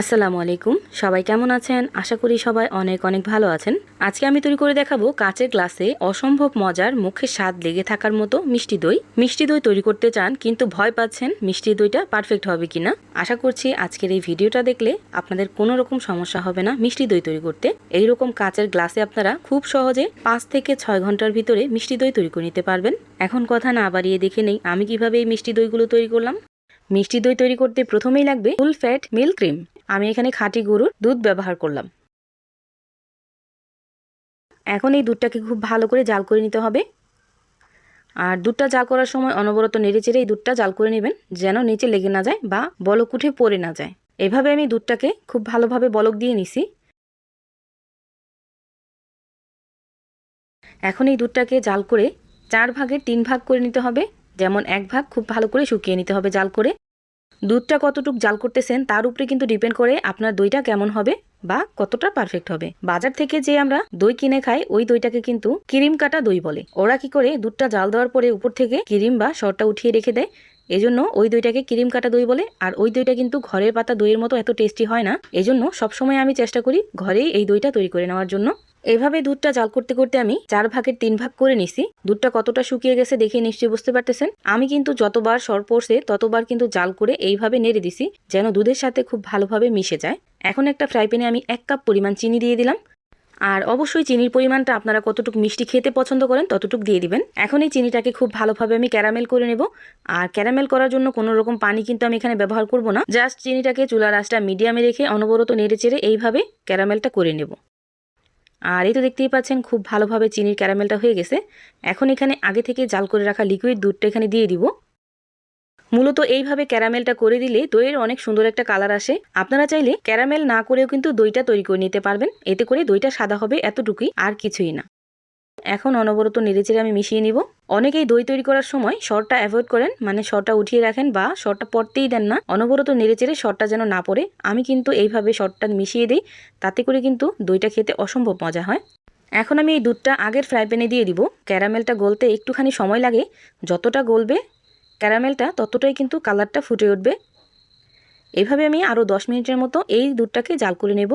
আসসালামু আলাইকুম। সবাই কেমন আছেন? আশা করি সবাই অনেক অনেক ভালো আছেন। আজকে আমি তৈরি করে দেখাবো কাচের গ্লাসে অসম্ভব মজার মুখে স্বাদ লেগে থাকার মতো মিষ্টি দই। মিষ্টি দই তৈরি করতে চান, কিন্তু ভয় পাচ্ছেন মিষ্টি দইটা পারফেক্ট হবে কিনা? আশা করছি আজকের এই ভিডিওটা দেখলে আপনাদের কোনো রকম সমস্যা হবে না মিষ্টি দই তৈরি করতে। এই রকম কাচের গ্লাসে আপনারা খুব সহজে পাঁচ থেকে ছয় ঘণ্টার ভিতরে মিষ্টি দই তৈরি করে নিতে পারবেন। এখন কথা না বাড়িয়ে দেখে নেই আমি কীভাবে এই মিষ্টি দইগুলো তৈরি করলাম। মিষ্টি দই তৈরি করতে প্রথমেই লাগবে ফুল ফ্যাট মিল্ক ক্রিম। আমি এখানে খাঁটি গরুর দুধ ব্যবহার করলাম। এখন এই দুধটাকে খুব ভালো করে জাল করে নিতে হবে। আর দুধটা জাল করার সময় অনবরত নেড়ে চেড়ে এই দুধটা জাল করে নেবেন, যেন নিচে লেগে না যায় বা বলক উঠে পড়ে না যায়। এভাবে আমি দুধটাকে খুব ভালোভাবে বলক দিয়ে নিছি। এখন এই দুধটাকে জাল করে চার ভাগের তিন ভাগ করে নিতে হবে। যেমন এক ভাগ খুব ভালো করে শুকিয়ে নিতে হবে জাল করে। দুধটা কতটুক জাল করতেছেন তার উপরে কিন্তু ডিপেন্ড করে আপনার দইটা কেমন হবে বা কতটা পারফেক্ট হবে। বাজার থেকে যে আমরা দই কিনে খাই, ওই দইটাকে কিন্তু ক্রিম কাটা দই বলে। ওরা কি করে, দুধটা জাল দেওয়ার পরে উপর থেকে ক্রিম বা সরটা উঠিয়ে রেখে দেয়। এজন্য ওই দইটাকে ক্রিম কাটা দই বলে। আর ওই দইটা কিন্তু ঘরের পাতা দইয়ের মতো এত টেস্টি হয় না। এজন্য সবসময় আমি চেষ্টা করি ঘরেই এই দইটা তৈরি করে নেওয়ার জন্য। এভাবে দুধটা জাল করতে করতে আমি চার ভাগের তিন ভাগ করে নিছি। দুধটা কতটা শুকিয়ে গেছে দেখে নিশ্চয়ই বুঝতে পারতেছেন। আমি কিন্তু যতবার সর পড়ছে, ততবার কিন্তু জাল করে এইভাবে নেড়ে দিছি, যেন দুধের সাথে খুব ভালোভাবে মিশে যায়। এখন একটা ফ্রাই প্যানে আমি এক কাপ পরিমাণ চিনি দিয়ে দিলাম। আর অবশ্যই চিনির পরিমাণটা আপনারা কতটুকু মিষ্টি খেতে পছন্দ করেন ততটুকু দিয়ে দিবেন। এখন এই চিনিটাকে খুব ভালোভাবে আমি ক্যারামেল করে নেব। আর ক্যারামেল করার জন্য কোনো রকম পানি কিন্তু আমি এখানে ব্যবহার করব না। জাস্ট চিনিটাকে চুলার আঁচটা মিডিয়ামে রেখে অনবরত নেড়ে চেড়ে এইভাবে ক্যারামেলটা করে নেব। আর এই তো দেখতেই পাচ্ছেন, খুব ভালোভাবে চিনির ক্যারামেলটা হয়ে গেছে। এখন এখানে আগে থেকে জাল করে রাখা লিকুইড দুধটা এখানে দিয়ে দিব। মূলত এইভাবে ক্যারামেলটা করে দিলে দইয়ের অনেক সুন্দর একটা কালার আসে। আপনারা চাইলে ক্যারামেল না করেও কিন্তু দইটা তৈরি করে নিতে পারবেন। এতে করে দইটা সাদা হবে এতটুকুই, আর কিছুই না। এখন অনবরত নেড়েচেড়ে আমি মিশিয়ে নিব। অনেকেই দই তৈরি করার সময় শরটা অ্যাভয়েড করেন মানে শরটা উঠিয়ে রাখেন বা শরটা পড়তেই দেন না। অনবরত নেড়েচেড়ে শরটা যেন না পড়ে, আমি কিন্তু এইভাবে শরটা মিশিয়ে দিই, তাতে করে কিন্তু দইটা খেতে অসম্ভব মজা হয়। এখন আমি এই দুধটা আগের ফ্রাই প্যানে দিয়ে দিব। ক্যারামেলটা গলতে একটুখানি সময় লাগে, যতটা গলবে ক্যারামেলটা ততটাই কিন্তু কালারটা ফুটে উঠবে। এভাবে আমি আরও দশ মিনিটের মতো এই দুধটাকে জাল করে নেব।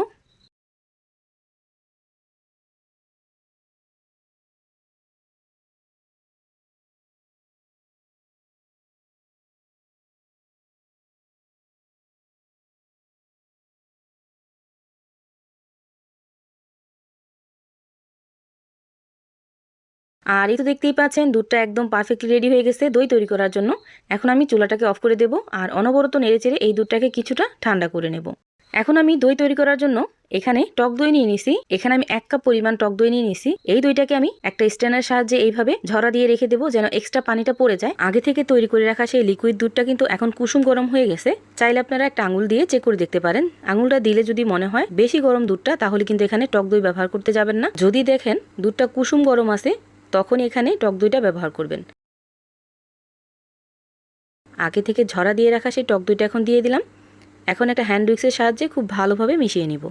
আর এই তো দেখতেই পাচ্ছেন, দুধটা একদম পারফেক্টলি রেডি হয়ে গেছে দই তৈরি করার জন্য। এখন আমি চুলাটাকে অফ করে দেব আর অনবরত নেড়ে চেড়ে এই দুধটাকে কিছুটা ঠান্ডা করে নেব। এখন আমি দই তৈরি করার জন্য এখানে টক দই নিয়ে নিছি। এখানে আমি এক কাপ পরিমাণ টক দই নিয়ে নিছি। এই দইটাকে আমি একটা স্ট্যান্ডের সাহায্যে এইভাবে ঝরা দিয়ে রেখে দেবো যেন এক্সট্রা পানিটা পড়ে যায়। আগে থেকে তৈরি করে রাখা সেই লিকুইড দুধটা কিন্তু এখন কুসুম গরম হয়ে গেছে। চাইলে আপনারা একটা আঙুল দিয়ে চেক করে দেখতে পারেন। আঙুলটা দিলে যদি মনে হয় বেশি গরম দুধটা তাহলে কিন্তু এখানে টক দই ব্যবহার করতে যাবেন না। যদি দেখেন দুধটা কুসুম গরম আছে তখন এখানে টক দইটা ব্যবহার করবেন। আগে থেকে ঝরা দিয়ে রাখা সেই টক দইটা এখন দিয়ে দিলাম। এখন একটা হ্যান্ড উইক্সের সাহায্যে খুব ভালোভাবে মিশিয়ে নিব।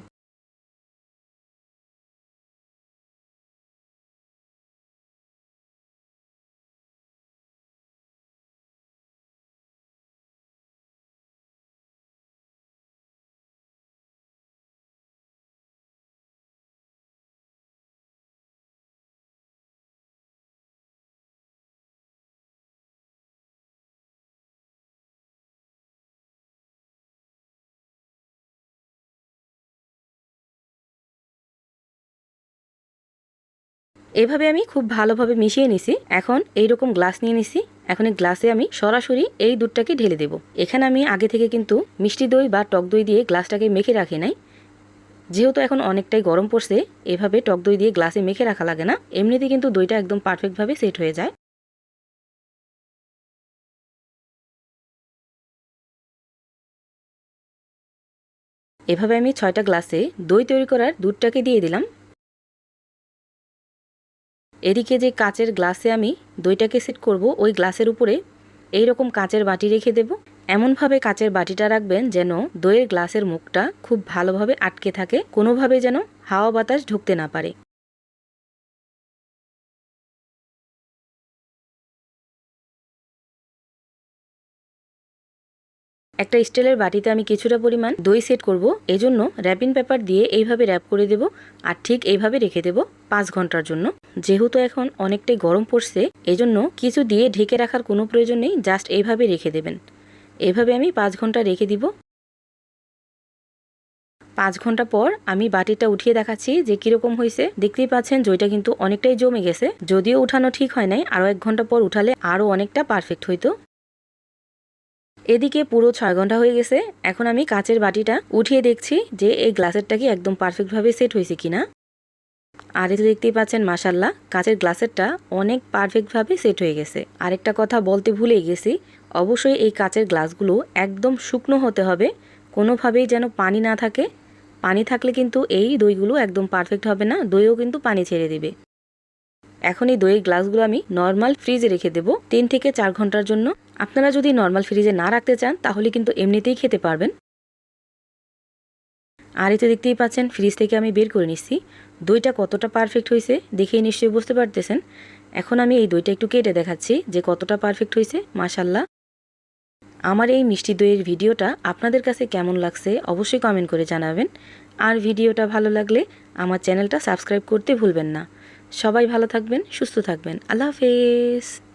এভাবে আমি খুব ভালোভাবে মিশিয়ে নিছি। এখন এই রকম গ্লাস নিয়ে নিছি। এখন এই গ্লাসে আমি সরাসরি এই দুধটাকে ঢেলে দেব। এখানে আমি আগে থেকে কিন্তু মিষ্টি দই বা টক দই দিয়ে গ্লাসটাকে মেখে রাখি নাই। যেহেতু এখন অনেকটাই গরম পড়ছে, এভাবে টক দই দিয়ে গ্লাসে মেখে রাখা লাগে না। এমনিতে কিন্তু দইটা একদম পারফেক্টভাবে সেট হয়ে যায়। এভাবে আমি ছয়টা গ্লাসে দই তৈরি করার দুধটাকে দিয়ে দিলাম। এদিকে যে কাঁচের গ্লাসে আমি দইটাকে সেট করব, ওই গ্লাসের উপরে এই রকম কাচের বাটি রেখে দেব। এমনভাবে কাঁচের বাটিটা রাখবেন যেন দইয়ের গ্লাসের মুখটা খুব ভালোভাবে আটকে থাকে, কোনোভাবে যেন হাওয়া বাতাস ঢুকতে না পারে। একটা স্টিলের বাটিতে আমি কিছুটা পরিমাণ দই সেট করব। এজন্য র্যাপিং পেপার দিয়ে এইভাবে র্যাপ করে দেব আর ঠিক এইভাবে রেখে দেব পাঁচ ঘণ্টার জন্য। যেহেতু এখন অনেকটাই গরম পড়ছে, এজন্য কিছু দিয়ে ঢেকে রাখার কোনো প্রয়োজন নেই জাস্ট এইভাবে রেখে দেবেন। এভাবে আমি পাঁচ ঘণ্টা রেখে দিব। পাঁচ ঘণ্টা পর আমি বাটিটা উঠিয়ে দেখাচ্ছি যে কীরকম হয়েছে। দেখতেই পাচ্ছেন, জইটা কিন্তু অনেকটাই জমে গেছে। যদিও উঠানো ঠিক হয় নাই আরও এক ঘণ্টা পর উঠালে আরও অনেকটা পারফেক্ট হইতো। এদিকে পুরো ছয় ঘণ্টা হয়ে গেছে, এখন আমি কাচের বাটিটা উঠিয়ে দেখছি যে এই গ্লাসেরটা কি একদম পারফেক্টভাবে সেট হয়েছে কিনা। আর এতে দেখতেই পাচ্ছেন মাসাল্লাহ কাচের গ্লাসেরটা অনেক পারফেক্টভাবে সেট হয়ে গেছে। আরেকটা কথা বলতে ভুলেই গেছি, অবশ্যই এই কাচের গ্লাসগুলো একদম শুকনো হতে হবে, কোনোভাবেই যেন পানি না থাকে। পানি থাকলে কিন্তু এই দইগুলো একদম পারফেক্ট হবে না, দইও কিন্তু পানি ছেড়ে দেবে। এখন এই দইয়ের গ্লাসগুলো আমি নর্মাল ফ্রিজে রেখে দেবো, তিন থেকে চার ঘণ্টার জন্য। আপনারা যদি নর্মাল ফ্রিজে না রাখতে চান, তাহলে কিন্তু এমনিতেই খেতে পারবেন। আর এতে দেখতেই পাচ্ছেন ফ্রিজ থেকে আমি বের করে নিচ্ছি। দইটা কতটা পারফেক্ট হয়েছে, দেখেই নিশ্চয়ই বুঝতে পারতেছেন। এখন আমি এই দইটা একটু কেটে দেখাচ্ছি যে কতটা পারফেক্ট হয়েছে মাশাল্লাহ আমার এই মিষ্টি দইয়ের ভিডিওটা আপনাদের কাছে কেমন লাগছে, অবশ্যই কমেন্ট করে জানাবেন। আর ভিডিওটা ভালো লাগলে আমার চ্যানেলটা সাবস্ক্রাইব করতে ভুলবেন না। সবাই ভালো থাকবেন, সুস্থ থাকবেন। আল্লাহ হাফেজ।